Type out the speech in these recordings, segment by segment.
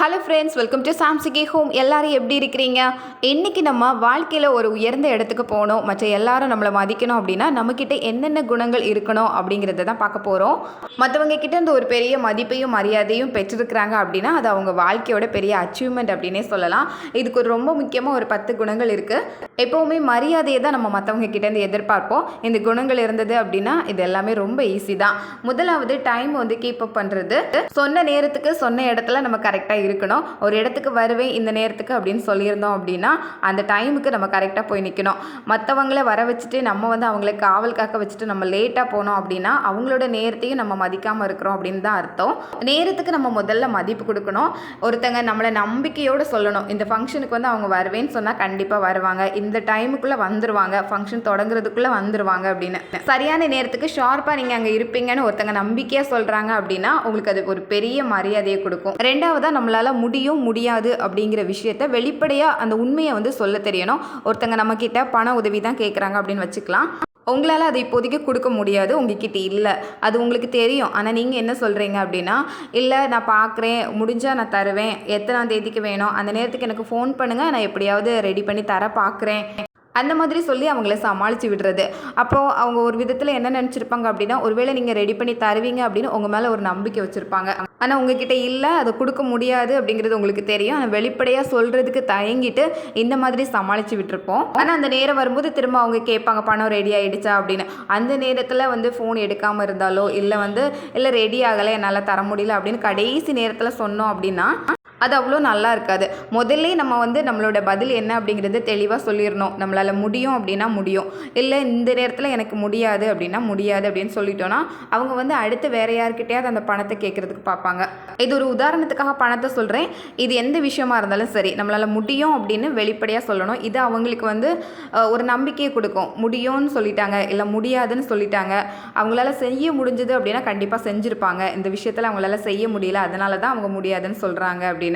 Hello friends welcome to சாம்சிகி home எல்லாரும் எப்படி இருக்கிறீங்க? இன்றைக்கி நம்ம வாழ்க்கையில் ஒரு உயர்ந்த இடத்துக்கு போகணும். மற்ற எல்லாரும் நம்மளை மதிக்கணும் அப்படின்னா நம்மக்கிட்ட என்னென்ன குணங்கள் இருக்கணும் அப்படிங்கிறத தான் பார்க்க போகிறோம் மற்றவங்க கிட்ட இந்த ஒரு பெரிய மதிப்பையும் மரியாதையும் பெற்றிருக்கிறாங்க அப்படின்னா அது அவங்க வாழ்க்கையோட பெரிய அச்சீவ்மெண்ட் அப்படின்னே சொல்லலாம். இதுக்கு ஒரு ரொம்ப முக்கியமாக ஒரு பத்து குணங்கள் இருக்குது எப்போவுமே மரியாதையை தான் நம்ம மற்றவங்க கிட்டேருந்து எதிர்பார்ப்போம். இந்த குணங்கள் இருந்தது அப்படின்னா இது எல்லாமே ரொம்ப ஈஸி தான். முதலாவது டைம் வந்து கீப் அப் பண்ணுறது சொன்ன நேரத்துக்கு சொன்ன இடத்துல நம்ம கரெக்டாக இருக்கணும். ஒரு இடத்துக்கு வருவேன் இந்த நேரத்துக்கு அப்படின்னு சொல்லியிருந்தோம் அப்படின்னா அந்த டைமுக்கு நம்ம கரெக்டாக போய் நிற்கணும் மற்றவங்கள வர வச்சுட்டு நம்ம வந்து அவங்கள காவல் காக்க வச்சுட்டு நம்ம லேட்டாக போனோம் அப்படின்னா அவங்களோட நேரத்தையும் நம்ம மதிக்காமல் இருக்கிறோம் அப்படின்னு தான் அர்த்தம். நேரத்துக்கு நம்ம முதல்ல மதிப்பு கொடுக்கணும். ஒருத்தங்க நம்மளை நம்பிக்கையோடு சொல்லணும். இந்த ஃபங்க்ஷனுக்கு வந்து அவங்க வருவேன்னு சொன்னால் கண்டிப்பாக வருவாங்க. இந்த டைமுக்குள்ளே வந்துருவாங்க. ஃபங்க்ஷன் தொடங்குறதுக்குள்ளே வந்துருவாங்க அப்படின்னு. சரியான நேரத்துக்கு ஷார்ப்பாக நீங்கள் அங்கே இருப்பீங்கன்னு ஒருத்தங்க நம்பிக்கையாக சொல்கிறாங்க அப்படின்னா உங்களுக்கு அது ஒரு பெரிய மரியாதையை கொடுக்கும். ரெண்டாவதாக நம்மளால் முடியும் முடியாது அப்படிங்கிற விஷயத்த வெளிப்படையாக அந்த உண்மையை வந்து சொல்ல தெரியணும். ஒருத்தங்க நம்மக்கிட்ட பண உதவி தான் கேட்குறாங்க அப்படின்னு வச்சுக்கலாம். உங்களால் அதை இப்போதைக்கு கொடுக்க முடியாது உங்ககிட்ட இல்லை. அது உங்களுக்கு தெரியும். ஆனால் நீங்கள் என்ன சொல்கிறீங்க அப்படின்னா இல்லை நான் பார்க்குறேன் முடிஞ்சால் நான் தருவேன். எத்தனாம் தேதிக்கு வேணும்? அந்த நேரத்துக்கு எனக்கு ஃபோன் பண்ணுங்கள் நான் எப்படியாவது ரெடி பண்ணி தர பார்க்குறேன் அந்த மாதிரி சொல்லி அவங்கள சமாளித்து விடுறது. அப்போது அவங்க ஒரு விதத்தில் என்ன நினச்சிருப்பாங்க அப்படின்னா ஒருவேளை நீங்கள் ரெடி பண்ணி தருவீங்க அப்படின்னு உங்கள் மேலே ஒரு நம்பிக்கை வச்சுருப்பாங்க. ஆனால் உங்ககிட்ட இல்லை அதை கொடுக்க முடியாது அப்படிங்கிறது உங்களுக்கு தெரியும். ஆனால் வெளிப்படையாக சொல்கிறதுக்கு தயங்கிட்டு இந்த மாதிரி சமாளித்து விட்டுருப்போம். ஆனால் அந்த நேரம் வரும்போது திரும்ப அவங்க கேட்பாங்க பணம் ரெடி ஆகிடுச்சா அப்படின்னு. அந்த நேரத்தில் வந்து ஃபோன் எடுக்காமல் இருந்தாலோ இல்லை வந்து இல்லை ரெடி ஆகலை என்னால் தர முடியல அப்படின்னு கடைசி நேரத்தில் சொன்னோம் அப்படின்னா அது அவ்வளோ நல்லா இருக்காது. முதல்ல நம்ம வந்து நம்மளோட பதில் என்ன அப்படிங்கிறது தெளிவாக சொல்லிடணும். நம்மளால் முடியும் அப்படின்னா முடியும். இல்லை இந்த நேரத்தில் எனக்கு முடியாது அப்படின்னா முடியாது அப்படின்னு சொல்லிட்டோன்னா அவங்க வந்து அடுத்து வேற யார்கிட்டயாவது அந்த பணத்தை கேட்குறதுக்கு பார்ப்பாங்க. இது ஒரு உதாரணத்துக்காக பணத்தை சொல்கிறேன் இது எந்த விஷயமா இருந்தாலும் சரி நம்மளால் முடியும் அப்படின்னு வெளிப்படையாக சொல்லணும். இது அவங்களுக்கு வந்து ஒரு நம்பிக்கையை கொடுக்கும். முடியும்னு சொல்லிட்டாங்க இல்லை முடியாதுன்னு சொல்லிட்டாங்க. அவங்களால செய்ய முடிஞ்சது அப்படின்னா கண்டிப்பாக செஞ்சுருப்பாங்க. இந்த விஷயத்தில் அவங்களால செய்ய முடியல அதனால தான் அவங்க முடியாதுன்னு சொல்கிறாங்க அப்படின்னு.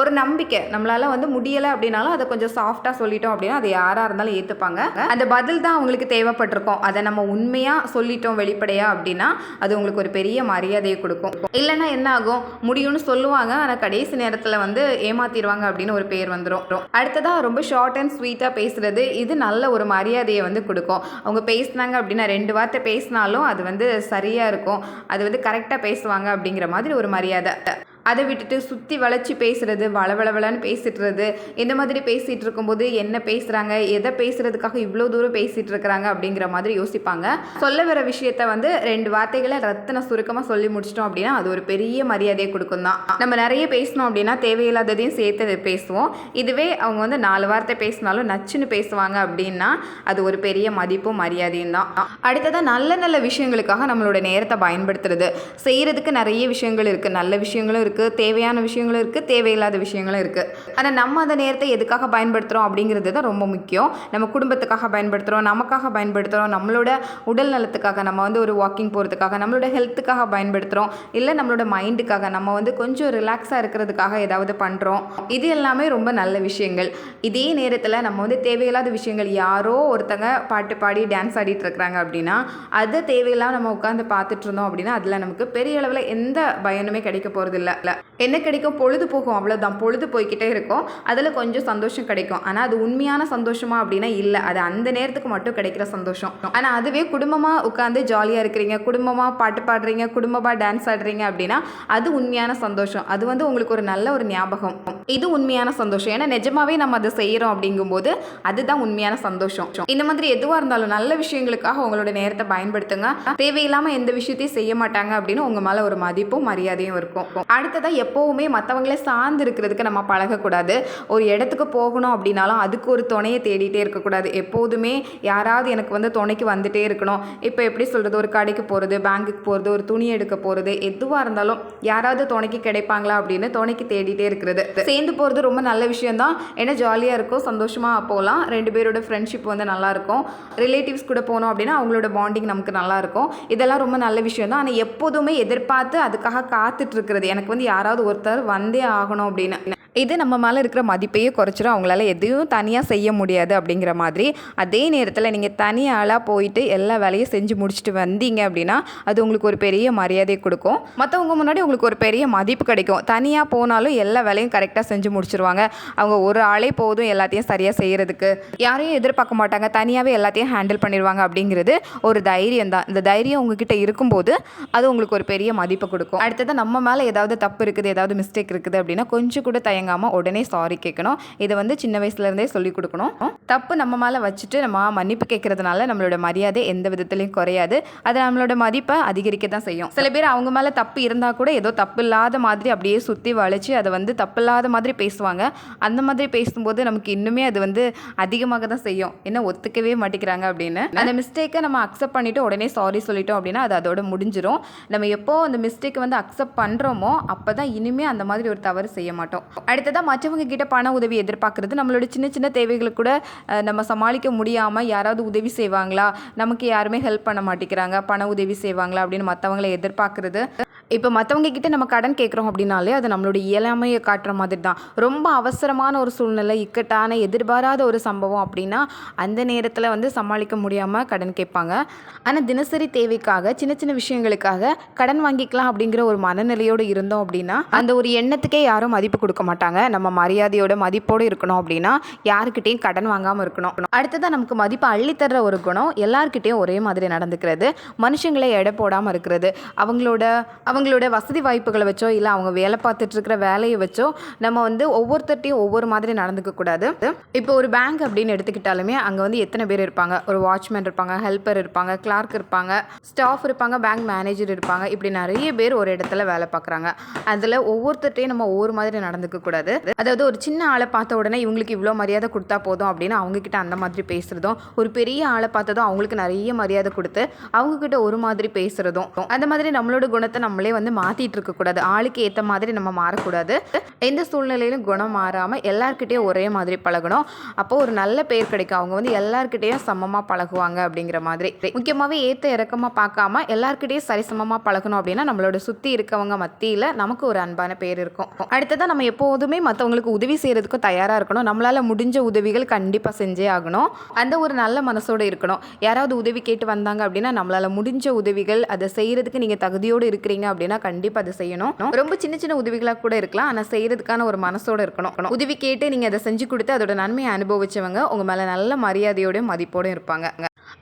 ஒரு நம்பிக்கை. நம்மளால வந்து முடியலை அப்படின்னாலும் அதை கொஞ்சம் சாஃப்டாக சொல்லிட்டோம் அப்படின்னா அது யாராக இருந்தாலும் ஏற்றுப்பாங்க அந்த பதில் தான் அவங்களுக்கு தேவைப்பட்டிருக்கும். அதை நம்ம உண்மையாக சொல்லிட்டோம் வெளிப்படையாக அப்படின்னா அது உங்களுக்கு ஒரு பெரிய மரியாதையை கொடுக்கும். இல்லைன்னா என்ன ஆகும்? முடியும்னு சொல்லுவாங்க. ஆனால் கடைசி நேரத்தில் வந்து ஏமாத்திடுவாங்க அப்படின்னு ஒரு பேர் வந்துடும் அடுத்ததாக ரொம்ப ஷார்ட் அண்ட் ஸ்வீட்டாக பேசுறது. இது நல்ல ஒரு மரியாதையை வந்து கொடுக்கும். அவங்க பேசினாங்க அப்படின்னா ரெண்டு வார்த்தை பேசினாலும் அது வந்து சரியாக இருக்கும். அது வந்து கரெக்டாக பேசுவாங்க அப்படிங்கிற மாதிரி ஒரு மரியாதை. அதை விட்டுட்டு சுற்றி வளைச்சி பேசுறது வளவளவலன்னு பேசிட்டுறது. இந்த மாதிரி பேசிகிட்டு இருக்கும்போது என்ன பேசுகிறாங்க எதை பேசுறதுக்காக இவ்வளோ தூரம் பேசிகிட்டு இருக்கிறாங்க அப்படிங்கிற மாதிரி யோசிப்பாங்க. சொல்ல வர விஷயத்த வந்து ரெண்டு வார்த்தைகளை ரத்தனை சுருக்கமாக சொல்லி முடிச்சிட்டோம் அப்படின்னா அது ஒரு பெரிய மரியாதையை கொடுக்கும் தான். நம்ம நிறைய பேசணும் அப்படின்னா தேவையில்லாததையும் சேர்த்து பேசுவோம். இதுவே அவங்க வந்து நாலு வார்த்தை பேசினாலும் நச்சுன்னு பேசுவாங்க அப்படின்னா அது ஒரு பெரிய மதிப்பும் மரியாதையும் தான். அடுத்ததாக நல்ல நல்ல விஷயங்களுக்காக நம்மளோட நேரத்தை பயன்படுத்துறது. செய்கிறதுக்கு நிறைய விஷயங்கள் இருக்குது நல்ல விஷயங்களும் இருக்குது தேவையான விஷயங்களும் இருக்குது தேவையில்லாத விஷயங்களும் இருக்குது ஆனால் நம்ம அந்த நேரத்தை எதுக்காக பயன்படுத்துகிறோம் அப்படிங்கிறது தான் ரொம்ப முக்கியம். நம்ம குடும்பத்துக்காக பயன்படுத்துகிறோம் நமக்காக பயன்படுத்துகிறோம் நம்மளோட உடல் நலத்துக்காக நம்ம வந்து ஒரு வாக்கிங் போகிறதுக்காக நம்மளோட ஹெல்த்துக்காக பயன்படுத்துகிறோம் இல்லை நம்மளோட மைண்டுக்காக நம்ம வந்து கொஞ்சம் ரிலாக்ஸாக இருக்கிறதுக்காக ஏதாவது பண்ணுறோம் இது எல்லாமே ரொம்ப நல்ல விஷயங்கள். இதே நேரத்தில் நம்ம வந்து தேவையில்லாத விஷயங்கள் யாரோ ஒருத்தங்க பாட்டு பாடி டான்ஸ் ஆடிட்டு இருக்கிறாங்க அப்படின்னா அது தேவையில்லாம நம்ம உட்காந்து பார்த்துட்டு இருந்தோம் அப்படின்னா அதில் நமக்கு பெரிய அளவில் எந்த பயனுமே கிடைக்க போகிறதில்ல என்ன கிடைக்கும்? பொழுது போகும். அவ்வளோதான் பொழுது போய்க்கிட்டே இருக்கும். அதில் கொஞ்சம் சந்தோஷம் கிடைக்கும். ஆனால் அது உண்மையான சந்தோஷமா அப்படின்னா இல்லை. அது அந்த நேரத்துக்கு மட்டும் கிடைக்கிற சந்தோஷம். ஆனால் அதுவே குடும்பமாக உட்காந்து ஜாலியாக இருக்கிறீங்க குடும்பமாக பாட்டு பாடுறீங்க குடும்பமாக டான்ஸ் ஆடுறீங்க அப்படின்னா அது உண்மையான சந்தோஷம். அது வந்து உங்களுக்கு ஒரு நல்ல ஒரு ஞாபகம். இது உண்மையான சந்தோஷம். ஏன்னா நிஜமாவே நம்ம அதை செய்கிறோம் அப்படிங்கும்போது அதுதான் உண்மையான சந்தோஷம். இந்த மாதிரி எதுவாக இருந்தாலும் நல்ல விஷயங்களுக்காக உங்களோட நேரத்தை பயன்படுத்துங்க. தேவையில்லாமல் எந்த விஷயத்தையும் செய்ய மாட்டாங்க அப்படின்னு உங்கள் மேலே ஒரு மதிப்பும் மரியாதையும் இருக்கும். அடுத்ததாக எப்போவுமே மற்றவங்களே சார்ந்து இருக்கிறதுக்கு நம்ம பழகக்கூடாது. ஒரு இடத்துக்கு போகணும் அப்படின்னாலும் அதுக்கு ஒரு துணையை தேடிட்டே இருக்கக்கூடாது. எப்போதுமே யாராவது எனக்கு வந்து துணைக்கு வந்துட்டே இருக்கணும். இப்போ எப்படி சொல்கிறது ஒரு கடைக்கு போகிறது பேங்க்குக்கு போகிறது ஒரு துணி எடுக்க போகிறது எதுவாக இருந்தாலும் யாராவது துணைக்கு கிடைப்பாங்களா அப்படின்னு துணைக்கு தேடிட்டே இருக்கிறது. சேர்ந்து போகிறது ரொம்ப நல்ல விஷயம்தான். ஏன்னா ஜாலியாக இருக்கும் சந்தோஷமாக போகலாம். ரெண்டு பேரோட ஃப்ரெண்ட்ஷிப் வந்து நல்லாயிருக்கும். ரிலேட்டிவ்ஸ் கூட போனோம் அப்படின்னா அவங்களோட பாண்டிங் நமக்கு நல்லாயிருக்கும். இதெல்லாம் ரொம்ப நல்ல விஷயம் தான் ஆனால் எப்போதுமே எதிர்பார்த்து அதுக்காக காத்துட்ருக்கிறது எனக்கு வந்து யாராவது ஒருத்தர் வந்தே ஆகணும் அப்படின்னு. இது நம்ம மேலே இருக்கிற மதிப்பையே குறைச்சிரும். அவங்களால எதையும் தனியாக செய்ய முடியாது அப்படிங்கிற மாதிரி. அதே நேரத்தில் நீங்கள் தனியாளாக போயிட்டு எல்லா வேலையும் செஞ்சு முடிச்சுட்டு வந்தீங்க அப்படின்னா அது உங்களுக்கு ஒரு பெரிய மரியாதை கொடுக்கும். மற்றவங்க முன்னாடி உங்களுக்கு ஒரு பெரிய மதிப்பு கிடைக்கும். தனியாக போனாலும் எல்லா வேலையும் கரெக்டாக செஞ்சு முடிச்சிருவாங்க. அவங்க ஒரு ஆளே போதும் எல்லாத்தையும் சரியாக செய்கிறதுக்கு யாரையும் எதிர்பார்க்க மாட்டாங்க. தனியாகவே எல்லாத்தையும் ஹேண்டில் பண்ணிடுவாங்க அப்படிங்கிறது ஒரு தைரியம் தான். இந்த தைரியம் உங்ககிட்ட இருக்கும்போது அது உங்களுக்கு ஒரு பெரிய மதிப்பு கொடுக்கும். அடுத்தது நம்ம மேலே ஏதாவது தப்பு இருக்குது ஏதாவது மிஸ்டேக் இருக்குது அப்படின்னா கொஞ்சம் கூட தயங்காமல் உடனே சாரி கேட்கணும் இதை வந்து சின்ன வயசுலேருந்தே சொல்லி கொடுக்கணும். தப்பு நம்ம மேலே வச்சுட்டு நம்ம மன்னிப்பு கேட்கறதுனால நம்மளோட மரியாதை எந்த விதத்துலையும் குறையாது. அது நம்மளோட மதிப்பை அதிகரிக்க தான் செய்யும். சில பேர் அவங்க மேலே தப்பு இருந்தால் கூட ஏதோ தப்பு இல்லாத மாதிரி அப்படியே சுற்றி வளைச்சு அதை வந்து தப்பு இல்லாத மாதிரி பேசுவாங்க. அந்த மாதிரி பேசும்போது நமக்கு இன்னுமே அது வந்து அதிகமாக தான் செய்யும். என்ன ஒத்துக்கவே மாட்டேங்கிறாங்க அப்படின்னு. அந்த மிஸ்டேக்கை நம்ம அக்செப்ட் பண்ணிவிட்டு உடனே சாரி சொல்லிட்டோம் அப்படின்னா அது அதோட முடிஞ்சிடும் நம்ம எப்போ அந்த மிஸ்டேக்கை வந்து அக்செப்ட் பண்ணுறோமோ அப்போ தான் இனிமேல் அந்த மாதிரி ஒரு தவறு செய்ய மாட்டோம். அடுத்ததாக மற்றவங்க கிட்ட பண உதவி எதிர்பார்க்குறது. நம்மளோட சின்ன சின்ன தேவைகளை கூட நம்ம சமாளிக்க முடியாமல் யாராவது உதவி செய்வாங்களா? நமக்கு யாருமே ஹெல்ப் பண்ண மாட்டேங்கிறாங்க. பண உதவி செய்வாங்களா? அப்படின்னு மற்றவங்கள எதிர்பார்க்குறது. இப்போ மற்றவங்க கிட்டே நம்ம கடன் கேட்குறோம் அப்படின்னாலே அது நம்மளுடைய இயலாமையை காட்டுற மாதிரி தான் ரொம்ப அவசரமான ஒரு சூழ்நிலை இக்கட்டான எதிர்பாராத ஒரு சம்பவம் அப்படின்னா அந்த நேரத்தில் வந்து சமாளிக்க முடியாமல் கடன் கேட்பாங்க. ஆனால் தினசரி தேவைக்காக சின்ன சின்ன விஷயங்களுக்காக கடன் வாங்கிக்கலாம் அப்படிங்கிற ஒரு மனநிலையோடு இருந்தோம் அப்படின்னா அந்த ஒரு எண்ணத்துக்கே யாரும் மதிப்பு கொடுக்க மாட்டாங்க. நம்ம மரியாதையோட மதிப்போடு இருக்கணும் அப்படின்னா யாருக்கிட்டையும் கடன் வாங்காமல் இருக்கணும். அடுத்ததாக நமக்கு மதிப்பை அள்ளித்தர்ற ஒரு குணம் எல்லார்கிட்டேயும் ஒரே மாதிரி நடந்துக்கிறது. மனுஷங்களை எடை போடாமல் இருக்கிறது. அவங்களோட அவங்களோட வசதி வாய்ப்புகளை வச்சோ இல்லை அவங்க வேலை பார்த்துட்டு இருக்கிற வேலையை வச்சோ நம்ம வந்து ஒவ்வொருத்தட்டையும் ஒவ்வொரு மாதிரி நடந்துக்கக்கூடாது இப்போ ஒரு பேங்க் அப்படின்னு எடுத்துக்கிட்டாலுமே அங்கே வந்து எத்தனை பேர் இருப்பாங்க? ஒரு வாட்ச்மேன் இருப்பாங்க ஹெல்ப்பர் இருப்பாங்க கிளார்க் இருப்பாங்க ஸ்டாஃப் இருப்பாங்க பேங்க் மேனேஜர் இருப்பாங்க. இப்படி நிறைய பேர் ஒரு இடத்துல வேலை பார்க்குறாங்க. அதில் ஒவ்வொருத்தட்டையும் நம்ம ஒவ்வொரு மாதிரி நடந்துக்கக்கூடாது அதாவது ஒரு சின்ன ஆளை பார்த்த உடனே இவங்களுக்கு இவ்வளோ மரியாதை கொடுத்தா போதும் அப்படின்னு அவங்கக்கிட்ட அந்த மாதிரி பேசுகிறதும் ஒரு பெரிய ஆளை பார்த்ததும் அவங்களுக்கு நிறைய மரியாதை கொடுத்து அவங்கக்கிட்ட ஒரு மாதிரி பேசுகிறதும் அந்த மாதிரி நம்மளோட குணத்தை நம்மளே வந்து மாற்றிட்டு இருக்கக்கூடாது ஆளுக்கு ஏற்ற மாதிரி நம்ம மாறக்கூடாது. எந்த சூழ்நிலையிலும் குணம் மாறாமல் எல்லாருக்கிட்டேயும் ஒரே மாதிரி பழகணும். அப்போ ஒரு நல்ல பேர் கிடைக்கும். அவங்க வந்து எல்லாருக்கிட்டேயும் சமமாக பழகுவாங்க அப்படிங்கிற மாதிரி. முக்கியமாகவே ஏற்ற இறக்கமாக பார்க்காம எல்லார்கிட்டயும் சரிசமமாக பழகணும் அப்படின்னா நம்மளோட சுற்றி இருக்கவங்க மத்தியில் நமக்கு ஒரு அன்பான பேர் இருக்கும். அடுத்ததாக நம்ம எப்போதுமே மற்றவங்களுக்கு உதவி செய்கிறதுக்கும் தயாராக இருக்கணும். நம்மளால் முடிஞ்ச உதவிகள் கண்டிப்பாக செஞ்சே ஆகணும். அந்த ஒரு நல்ல மனசோட இருக்கணும். யாராவது உதவி கேட்டு வந்தாங்க அப்படின்னா நம்மளால் முடிஞ்ச உதவிகள் அதை செய்கிறதுக்கு நீங்கள் தகுதியோடு இருக்கிறீங்க அப்படின்னா கண்டிப்பா அதை செய்யணும். ரொம்ப சின்ன சின்ன உதவிகளாக கூட இருக்கலாம். ஆனா செய்யறதுக்கான ஒரு மனசோட இருக்கணும். உதவி கேட்டு நீங்க அதை செஞ்சு கொடுத்து அதோட நன்மையை அனுபவிச்சவங்க உங்க மேல நல்ல மரியாதையோட மதிப்போடும் இருப்பாங்க.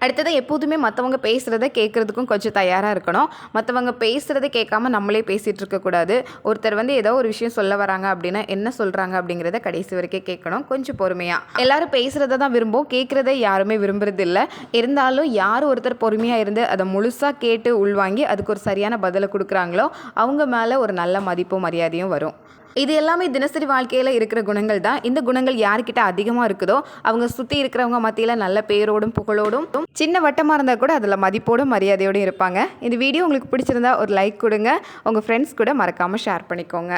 அடுத்தது எப்போதுமே மற்றவங்க பேசுகிறத கேட்குறதுக்கும் கொஞ்சம் தயாராக இருக்கணும். மற்றவங்க பேசுகிறத கேட்காம நம்மளே பேசிகிட்டு இருக்கக்கூடாது ஒருத்தர் வந்து ஏதோ ஒரு விஷயம் சொல்ல வராங்க அப்படின்னா என்ன சொல்கிறாங்க அப்படிங்கிறத கடைசி வரைக்கும் கேட்கணும். கொஞ்சம் பொறுமையாக எல்லாரும் பேசுகிறத தான் விரும்பும். கேட்குறத யாருமே விரும்புறது இல்லை இருந்தாலும் யார் ஒருத்தர் பொறுமையாக இருந்து அதை முழுசாக கேட்டு உள்வாங்கி அதுக்கு ஒரு சரியான பதிலை கொடுக்குறாங்களோ அவங்க மேலே ஒரு நல்ல மதிப்பும் மரியாதையும் வரும். இது எல்லாமே தினசரி வாழ்க்கையில் இருக்கிற குணங்கள் தான். இந்த குணங்கள் யார்கிட்ட அதிகமாக இருக்குதோ அவங்க சுற்றி இருக்கிறவங்க மத்தியில் நல்ல பேரோடும் புகழோடும் சின்ன வட்டமாக இருந்தால் கூட அதில் மதிப்போடும் மரியாதையோடும் இருப்பாங்க. இந்த வீடியோ உங்களுக்கு பிடிச்சிருந்தா ஒரு லைக் கொடுங்க. உங்கள் ஃப்ரெண்ட்ஸ் கூட மறக்காமல் ஷேர் பண்ணிக்கோங்க.